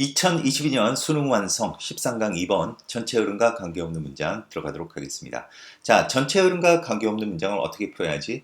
2022년 수능 완성 13강 2번 전체 흐름과 관계없는 문장 들어가도록 하겠습니다. 자, 전체 흐름과 관계없는 문장을 어떻게 풀어야지?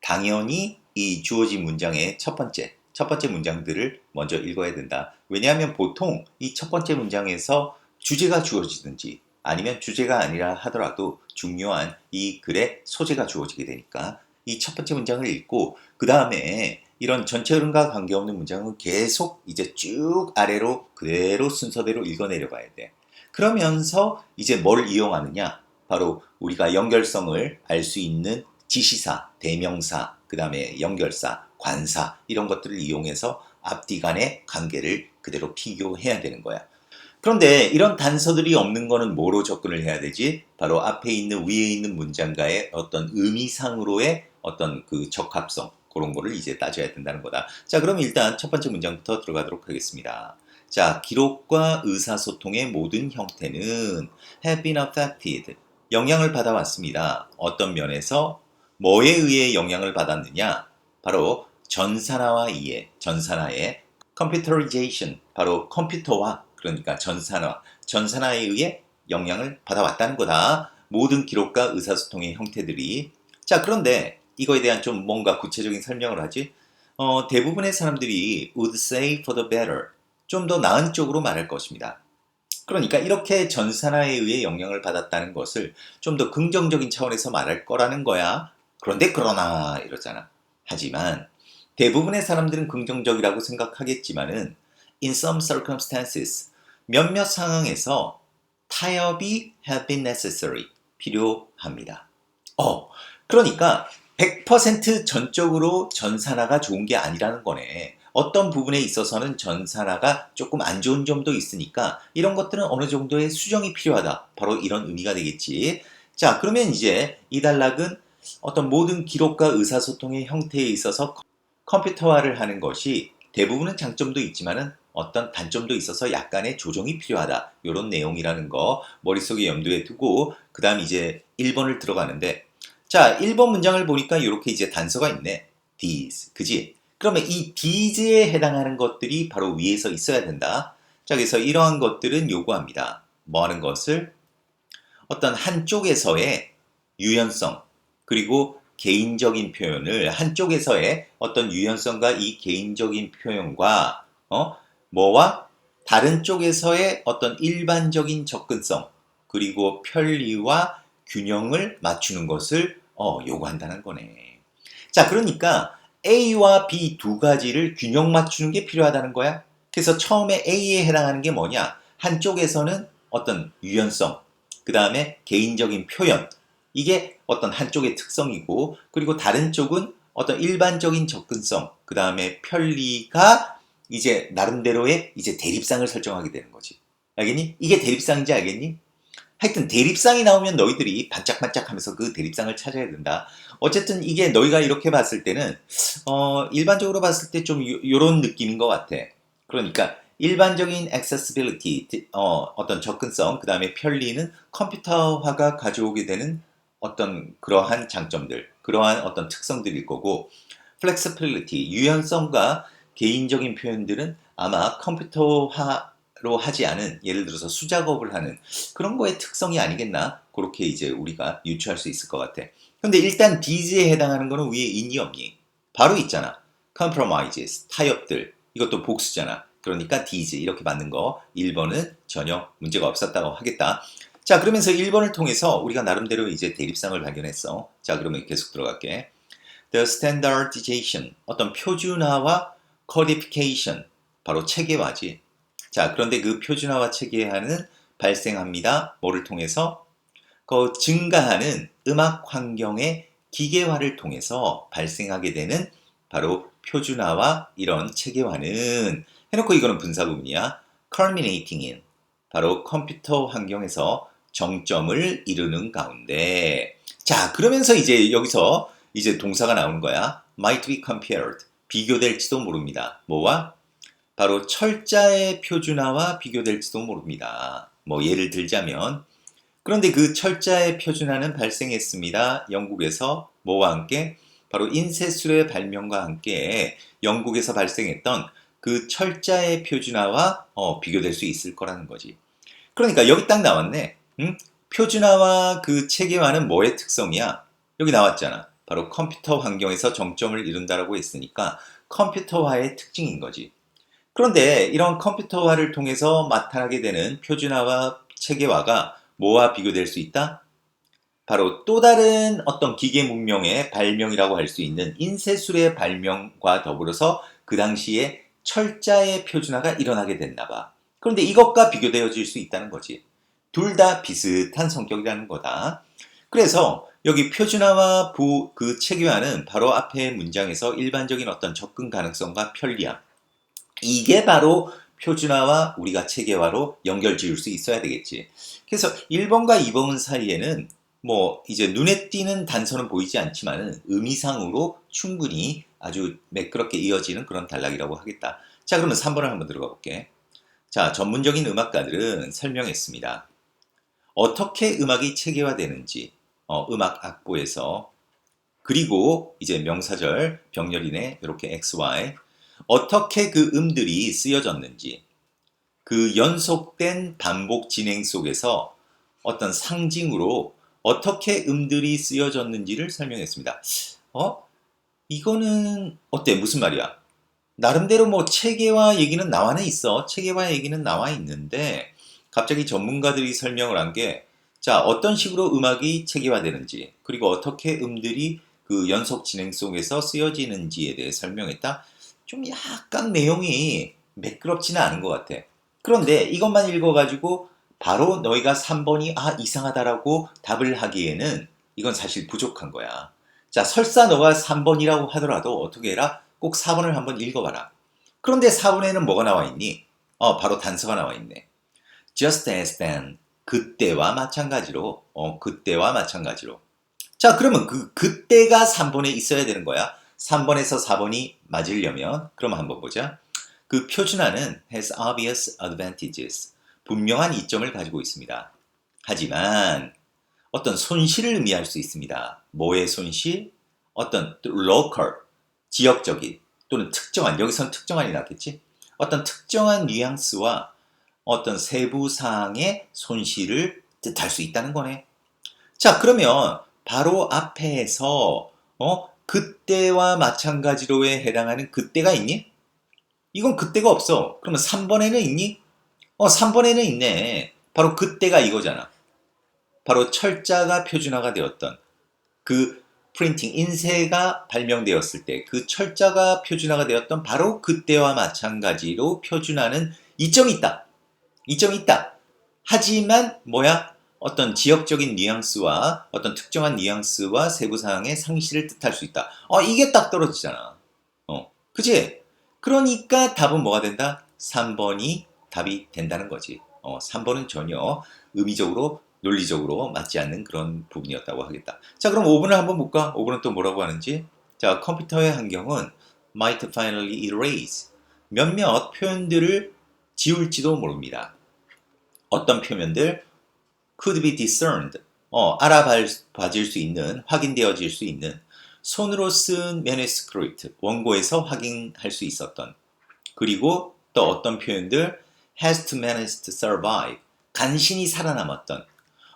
당연히 이 주어진 문장의 첫 번째, 첫 번째 문장들을 먼저 읽어야 된다. 왜냐하면 보통 이 첫 번째 문장에서 주제가 주어지든지 아니면 주제가 아니라 하더라도 중요한 이 글의 소재가 주어지게 되니까 이 첫 번째 문장을 읽고 그 다음에 이런 전체 흐름과 관계없는 문장은 계속 이제 쭉 아래로 그대로 순서대로 읽어내려 가야 돼. 그러면서 이제 뭘 이용하느냐? 바로 우리가 연결성을 알 수 있는 지시사, 대명사, 그 다음에 연결사, 관사 이런 것들을 이용해서 앞뒤 간의 관계를 그대로 비교해야 되는 거야. 그런데 이런 단서들이 없는 거는 뭐로 접근을 해야 되지? 바로 앞에 있는 위에 있는 문장과의 어떤 의미상으로의 어떤 그 적합성 그런 거를 이제 따져야 된다는 거다. 자, 그럼 일단 첫 번째 문장부터 들어가도록 하겠습니다. 자, 기록과 의사소통의 모든 형태는 have been affected. 영향을 받아왔습니다. 어떤 면에서 뭐에 의해 영향을 받았느냐? 바로 전산화와 이해, 전산화의 computerization, 바로 컴퓨터화, 그러니까 전산화, 전산화에 의해 영향을 받아왔다는 거다. 모든 기록과 의사소통의 형태들이. 자, 그런데 이거에 대한 좀 뭔가 구체적인 설명을 하지. 어, 대부분의 사람들이 would say for the better. 좀 더 나은 쪽으로 말할 것입니다. 그러니까 이렇게 전산화에 의해 영향을 받았다는 것을 좀 더 긍정적인 차원에서 말할 거라는 거야. 그런데 그러나 이러잖아. 하지만 대부분의 사람들은 긍정적이라고 생각하겠지만은 in some circumstances 몇몇 상황에서 타협이 have been necessary 필요합니다. 어, 그러니까 100% 전적으로 전산화가 좋은 게 아니라는 거네. 어떤 부분에 있어서는 전산화가 조금 안 좋은 점도 있으니까 이런 것들은 어느 정도의 수정이 필요하다. 바로 이런 의미가 되겠지. 자, 그러면 이제 이 단락은 어떤 모든 기록과 의사소통의 형태에 있어서 컴퓨터화를 하는 것이 대부분은 장점도 있지만은 어떤 단점도 있어서 약간의 조정이 필요하다. 이런 내용이라는 거 머릿속에 염두에 두고 그 다음 이제 1번을 들어가는데 자 1번 문장을 보니까 이렇게 이제 단서가 있네. these. 그지? 그러면 이 these에 해당하는 것들이 바로 위에서 있어야 된다. 자 그래서 이러한 것들은 요구합니다. 뭐 하는 것을? 어떤 한쪽에서의 유연성 그리고 개인적인 표현을 한쪽에서의 어떤 유연성과 이 개인적인 표현과 어 뭐와 다른 쪽에서의 어떤 일반적인 접근성 그리고 편리와 균형을 맞추는 것을 어, 요구한다는 거네. 자, 그러니까 A와 B 두 가지를 균형 맞추는 게 필요하다는 거야. 그래서 처음에 A에 해당하는 게 뭐냐? 한쪽에서는 어떤 유연성, 그 다음에 개인적인 표현, 이게 어떤 한쪽의 특성이고, 그리고 다른 쪽은 어떤 일반적인 접근성, 그 다음에 편리가 이제 나름대로의 이제 대립상을 설정하게 되는 거지. 알겠니? 이게 대립상인지 알겠니? 하여튼 대립상이 나오면 너희들이 반짝반짝하면서 그 대립상을 찾아야 된다. 어쨌든 이게 너희가 이렇게 봤을 때는 어, 일반적으로 봤을 때좀 요런 느낌인 것 같아. 그러니까 일반적인 accessibility, 어, 어떤 접근성, 그 다음에 편리는 컴퓨터화가 가져오게 되는 어떤 그러한 장점들, 그러한 어떤 특성들일 거고 flexibility, 유연성과 개인적인 표현들은 아마 컴퓨터화 로 하지 않은 예를 들어서 수작업을 하는 그런 거의 특성이 아니겠나 그렇게 이제 우리가 유추할 수 있을 것 같아. 근데 일단 디즈에 해당하는 거는 위에 있니 없니? 바로 있잖아. compromises, 타협들. 이것도 복수잖아. 그러니까 디즈 이렇게 받는 거 1번은 전혀 문제가 없었다고 하겠다. 자, 그러면서 1번을 통해서 우리가 나름대로 이제 대립상을 발견했어. 자, 그러면 계속 들어갈게. The standardization, 어떤 표준화와 codification, 바로 체계화지. 자, 그런데 그 표준화와 체계화는 발생합니다. 뭐를 통해서? 그 증가하는 음악 환경의 기계화를 통해서 발생하게 되는 바로 표준화와 이런 체계화는 해놓고 이거는 분사구문이야. culminating in 바로 컴퓨터 환경에서 정점을 이루는 가운데 자 그러면서 이제 여기서 이제 동사가 나오는 거야. might be compared 비교될지도 모릅니다. 뭐와? 바로 철자의 표준화와 비교될지도 모릅니다. 뭐 예를 들자면 그런데 그 철자의 표준화는 발생했습니다. 영국에서 뭐와 함께? 바로 인쇄술의 발명과 함께 영국에서 발생했던 그그 철자의 표준화와 어, 비교될 수 있을 거라는 거지. 그러니까 여기 딱 나왔네. 응? 표준화와 그 체계화는 뭐의 특성이야? 여기 나왔잖아. 바로 컴퓨터 환경에서 정점을 이룬다라고 했으니까 컴퓨터화의 특징인 거지. 그런데 이런 컴퓨터화를 통해서 나타나게 되는 표준화와 체계화가 뭐와 비교될 수 있다? 바로 또 다른 어떤 기계 문명의 발명이라고 할 수 있는 인쇄술의 발명과 더불어서 그 당시에 철자의 표준화가 일어나게 됐나 봐. 그런데 이것과 비교되어질 수 있다는 거지. 둘 다 비슷한 성격이라는 거다. 그래서 여기 표준화와 부, 그 체계화는 바로 앞에 문장에서 일반적인 어떤 접근 가능성과 편리함. 이게 바로 표준화와 우리가 체계화로 연결 지을 수 있어야 되겠지. 그래서 1번과 2번 사이에는 뭐 이제 눈에 띄는 단서는 보이지 않지만은 의미상으로 충분히 아주 매끄럽게 이어지는 그런 단락이라고 하겠다. 자, 그러면 3번을 한번 들어가 볼게. 자, 전문적인 음악가들은 설명했습니다. 어떻게 음악이 체계화되는지, 어, 음악 악보에서 그리고 이제 명사절 병렬이네 이렇게 XY 어떻게 그 음들이 쓰여졌는지 그 연속된 반복 진행 속에서 어떤 상징으로 어떻게 음들이 쓰여졌는지를 설명했습니다. 어? 이거는 어때? 무슨 말이야? 나름대로 뭐 체계화 얘기는 나와는 있어. 체계화 얘기는 나와 있는데 갑자기 전문가들이 설명을 한 게 자, 어떤 식으로 음악이 체계화되는지 그리고 어떻게 음들이 그 연속 진행 속에서 쓰여지는지에 대해 설명했다. 좀 약간 내용이 매끄럽지는 않은 것 같아. 그런데 이것만 읽어가지고 바로 너희가 3번이 아 이상하다라고 답을 하기에는 이건 사실 부족한 거야. 자 설사 너가 3번이라고 하더라도 어떻게 해라? 꼭 4번을 한번 읽어봐라. 그런데 4번에는 뭐가 나와 있니? 어 바로 단서가 나와 있네. Just as then 그때와 마찬가지로 어 그때와 마찬가지로 자 그러면 그 그때가 3번에 있어야 되는 거야. 3번에서 4번이 맞으려면 그럼 한번 보자. 그 표준화는 has obvious advantages. 분명한 이점을 가지고 있습니다. 하지만 어떤 손실을 의미할 수 있습니다. 뭐의 손실? 어떤 local, 지역적인 또는 특정한, 여기선 특정한이 낫겠지? 어떤 특정한 뉘앙스와 어떤 세부 사항의 손실을 뜻할 수 있다는 거네. 자, 그러면 바로 앞에서 어, 그때와 마찬가지로에 해당하는 그때가 있니? 이건 그때가 없어. 그러면 3번에는 있니? 어, 3번에는 있네. 바로 그때가 이거잖아. 바로 철자가 표준화가 되었던 그 프린팅, 인쇄가 발명되었을 때 그 철자가 표준화가 되었던 바로 그때와 마찬가지로 표준화는 이점이 있다. 이점이 있다. 하지만 뭐야? 어떤 지역적인 뉘앙스와 어떤 특정한 뉘앙스와 세부사항의 상실을 뜻할 수 있다. 어, 이게 딱 떨어지잖아. 어, 그지? 그러니까 답은 뭐가 된다? 3번이 답이 된다는 거지. 어, 3번은 전혀 의미적으로 논리적으로 맞지 않는 그런 부분이었다고 하겠다. 자, 그럼 5번을 한번 볼까? 5번은 또 뭐라고 하는지. 자, 컴퓨터의 환경은 might finally erase 몇몇 표현들을 지울지도 모릅니다. 어떤 표현들 could be discerned. 어, 알아봐질 수 있는 확인되어질 수 있는 손으로 쓴 매니스크립트 원고에서 확인할 수 있었던. 그리고 또 어떤 표현들? has to manage to survive. 간신히 살아남았던.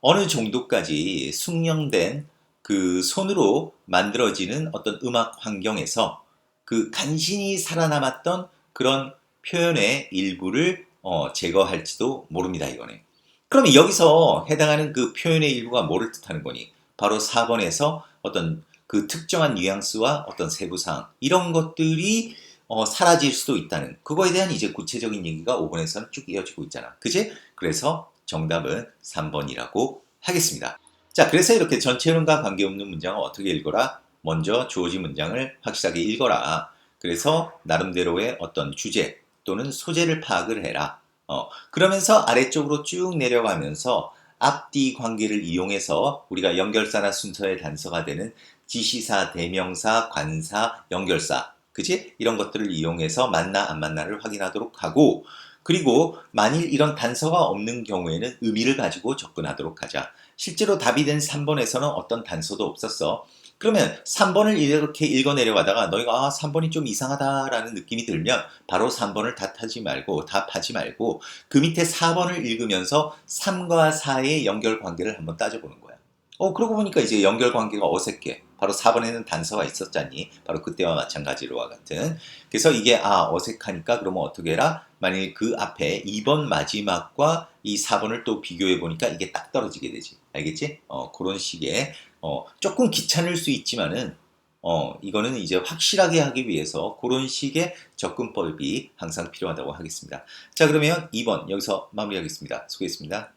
어느 정도까지 숙련된 그 손으로 만들어지는 어떤 음악 환경에서 그 간신히 살아남았던 그런 표현의 일부를 어, 제거할지도 모릅니다 이거네. 그러면 여기서 해당하는 그 표현의 일부가 뭐를 뜻하는 거니? 바로 4번에서 어떤 그 특정한 뉘앙스와 어떤 세부사항 이런 것들이 어, 사라질 수도 있다는 그거에 대한 이제 구체적인 얘기가 5번에서는 쭉 이어지고 있잖아. 그지? 그래서 정답은 3번이라고 하겠습니다. 자, 그래서 이렇게 전체 흐름과 관계없는 문장을 어떻게 읽어라? 먼저 주어진 문장을 확실하게 읽어라. 그래서 나름대로의 어떤 주제 또는 소재를 파악을 해라. 어, 그러면서 아래쪽으로 쭉 내려가면서 앞뒤 관계를 이용해서 우리가 연결사나 순서의 단서가 되는 지시사, 대명사, 관사, 연결사, 그지? 이런 것들을 이용해서 맞나 안 맞나를 확인하도록 하고 그리고 만일 이런 단서가 없는 경우에는 의미를 가지고 접근하도록 하자. 실제로 답이 된 3번에서는 어떤 단서도 없었어. 그러면 3번을 이렇게 읽어 내려가다가 너희가 아, 3번이 좀 이상하다라는 느낌이 들면 바로 3번을 답하지 말고 답하지 말고 그 밑에 4번을 읽으면서 3과 4의 연결 관계를 한번 따져보는 거야. 어, 그러고 보니까 이제 연결 관계가 어색해. 바로 4번에는 단서가 있었잖니. 바로 그때와 마찬가지로와 같은. 그래서 이게 아, 어색하니까 그러면 어떻게 해라? 만일 그 앞에 2번 마지막과 이 4번을 또 비교해 보니까 이게 딱 떨어지게 되지. 알겠지? 어, 그런 식의 어, 조금 귀찮을 수 있지만은 어, 이거는 이제 확실하게 하기 위해서 그런 식의 접근법이 항상 필요하다고 하겠습니다. 자, 그러면 2번 여기서 마무리하겠습니다. 수고했습니다.